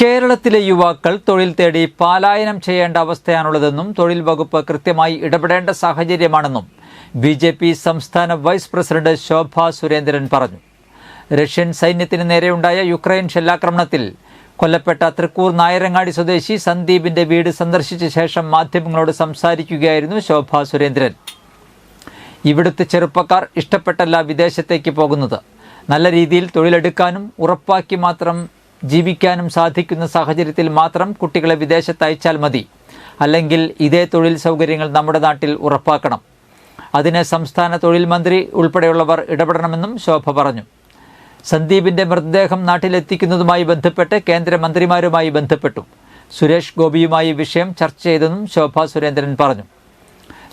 കേരളത്തിലെ യുവാക്കൾ തൊഴിൽ തേടി പാലായനം ചെയ്യേണ്ട അവസ്ഥയാണുള്ളതെന്നും തൊഴിൽ വകുപ്പ് കൃത്യമായി ഇടപെടേണ്ട സാഹചര്യമാണെന്നും ബി ജെ പി സംസ്ഥാന വൈസ് പ്രസിഡന്റ് ശോഭ സുരേന്ദ്രൻ പറഞ്ഞു. റഷ്യൻ സൈന്യത്തിന് നേരെയുണ്ടായ യുക്രൈൻ ഷെല്ലാക്രമണത്തിൽ കൊല്ലപ്പെട്ട തൃക്കൂർ നായരങ്ങാടി സ്വദേശി സന്ദീപിന്റെ വീട് സന്ദർശിച്ച ശേഷം മാധ്യമങ്ങളോട് സംസാരിക്കുകയായിരുന്നു ശോഭ സുരേന്ദ്രൻ. ഇവിടുത്തെ ചെറുപ്പക്കാർ ഇഷ്ടപ്പെട്ടല്ല വിദേശത്തേക്ക് പോകുന്നത്. നല്ല രീതിയിൽ തൊഴിലെടുക്കാനും ഉറപ്പാക്കി മാത്രം ജീവിക്കാനും സാധിക്കുന്ന സാഹചര്യത്തിൽ മാത്രം കുട്ടികളെ വിദേശത്ത് അയച്ചാൽ മതി. അല്ലെങ്കിൽ ഇതേ തൊഴിൽ സൗകര്യങ്ങൾ നമ്മുടെ നാട്ടിൽ ഉറപ്പാക്കണം. അതിന് സംസ്ഥാന തൊഴിൽ മന്ത്രി ഉൾപ്പെടെയുള്ളവർ ഇടപെടണമെന്നും ശോഭ പറഞ്ഞു. സന്ദീപിന്റെ മൃതദേഹം നാട്ടിലെത്തിക്കുന്നതുമായി ബന്ധപ്പെട്ട് കേന്ദ്രമന്ത്രിമാരുമായി ബന്ധപ്പെട്ടു. സുരേഷ് ഗോപിയുമായി വിഷയം ചർച്ച ചെയ്തെന്നും ശോഭ സുരേന്ദ്രൻ പറഞ്ഞു.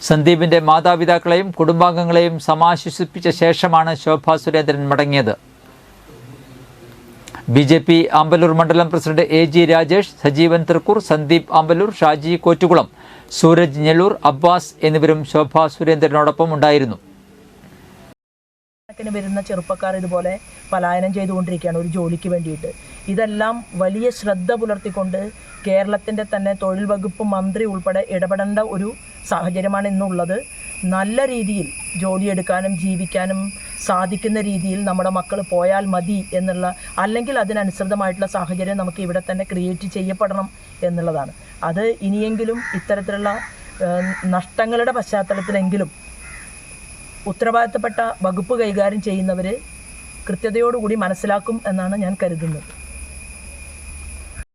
സന്ദീപിന്റെ മാതാപിതാക്കളെയും കുടുംബാംഗങ്ങളെയും സമാശ്വസിപ്പിച്ച ശേഷമാണ് ശോഭ സുരേന്ദ്രൻ മടങ്ങിയത്. ബി ജെ പി ആമ്പലൂർ മണ്ഡലം president A G Rajesh Sajeevan Thrikkur Sandeep Ambalur Shaji Kottukulam Sooraj Njelloor Abbas എന്നിവരും ശോഭ സുരേന്ദ്രനോടൊപ്പം ഉണ്ടായിരുന്നു. വരുന്ന ചെറുപ്പക്കാർ ഇതുപോലെ പലായനം ചെയ്തുകൊണ്ടിരിക്കുകയാണ് ഒരു ജോലിക്ക് വേണ്ടിയിട്ട്. ഇതെല്ലാം വലിയ ശ്രദ്ധ പുലർത്തിക്കൊണ്ട് കേരളത്തിന്റെ തന്നെ തൊഴിൽ വകുപ്പ് മന്ത്രി ഉൾപ്പെടെ ഇടപെടേണ്ട ഒരു സാഹചര്യമാണ് ഇന്നുള്ളത്. നല്ല രീതിയിൽ ജോലിയെടുക്കാനും ജീവിക്കാനും സാധിക്കുന്ന രീതിയിൽ നമ്മുടെ മക്കൾ പോയാൽ മതി എന്നുള്ള അല്ലെങ്കിൽ അതിനനുസൃതമായിട്ടുള്ള സാഹചര്യം നമുക്ക് ഇവിടെ തന്നെ ക്രിയേറ്റ് ചെയ്യപ്പെടണം എന്നുള്ളതാണ്. അത് ഇനിയെങ്കിലും ഇത്തരത്തിലുള്ള നഷ്ടങ്ങളുടെ പശ്ചാത്തലത്തിലെങ്കിലും ഉത്തരവാദിത്തപ്പെട്ട വകുപ്പ് കൈകാര്യം ചെയ്യുന്നവർ കൃത്യതയോടുകൂടി മനസ്സിലാക്കും എന്നാണ് ഞാൻ കരുതുന്നത്.